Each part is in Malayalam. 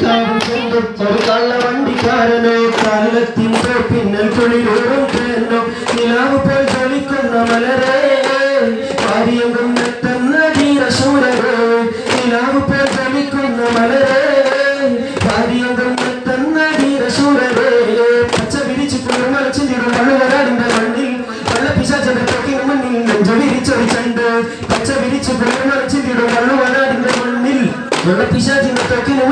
ഒരു കള്ള വണ്ടിക്കാരനോ കാലത്തിന്റെ പിന്നൽ കുളിരോറും തേനോ നിലാവ് പോൽ ജ്വലിക്കുന്ന മലരേ വാരിയങ്കും എത്തുന്ന ധീരശൂരരേ നിലാവ് പോൽ ജ്വലിക്കുന്ന മലരേ വാരിയങ്കും എത്തുന്ന ധീരശൂരരേ പച്ച വിരിച്ച് കുളിർമലച്ചിന്തിടും മണ്ണുവരാടിന്റെ മണ്ണിൽ. വെള്ളപ്പിശാചന്റെ തൊക്കിന് മണ്ണിൽ നെഞ്ചു വിരിച്ചൊരു ചണ്ട്. പച്ച വിരിച്ച് കുളിർമലച്ചിന്തിടും മണ്ണുവരാടിന്റെ മണ്ണിൽ. വെള്ളപ്പിശാചിന്റെ തൊക്കിന്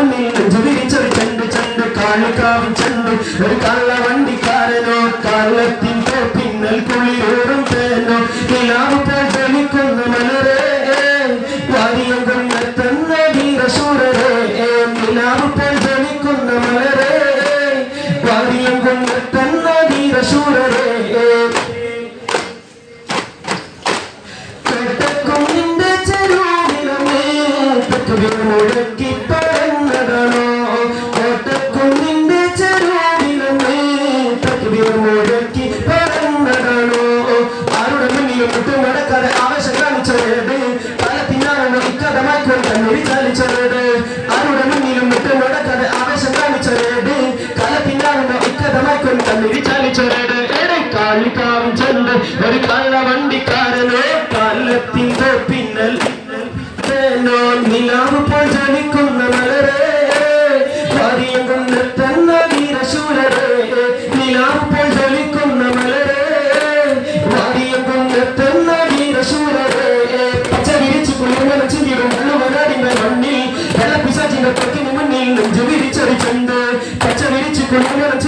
ഒരു കള്ള വണ്ടിക്കാരനോ കള്ളത്തിന്റെ പിന്നൽ കുളിരോറും തേനോ. നിലാവ് പോൽ ജ്വലിക്കുന്ന മലരേ വാരിയം കൊണ്ടെത്തുന്ന വീരശൂരരേ. നിലാവ് പോൽ ജ്വലിക്കുന്ന മലരേ വാരിയം കൊണ്ടെത്തുന്ന തെക്കുവിൽ മുഴക്കി ചെന്ന് ഒരു കള്ള വണ്ടിക്കാരനോ കാലത്തിന്റെ പിന്നൽ. നിലാവ് പോൽ ജനിക്കുന്ന മലരേ. ചിന്തിയുടെ കൊണ്ട് തന്ന കൊണ്ട് തന്ന ചെണ്ട്. പച്ച വിരിച്ച് കുളിർമല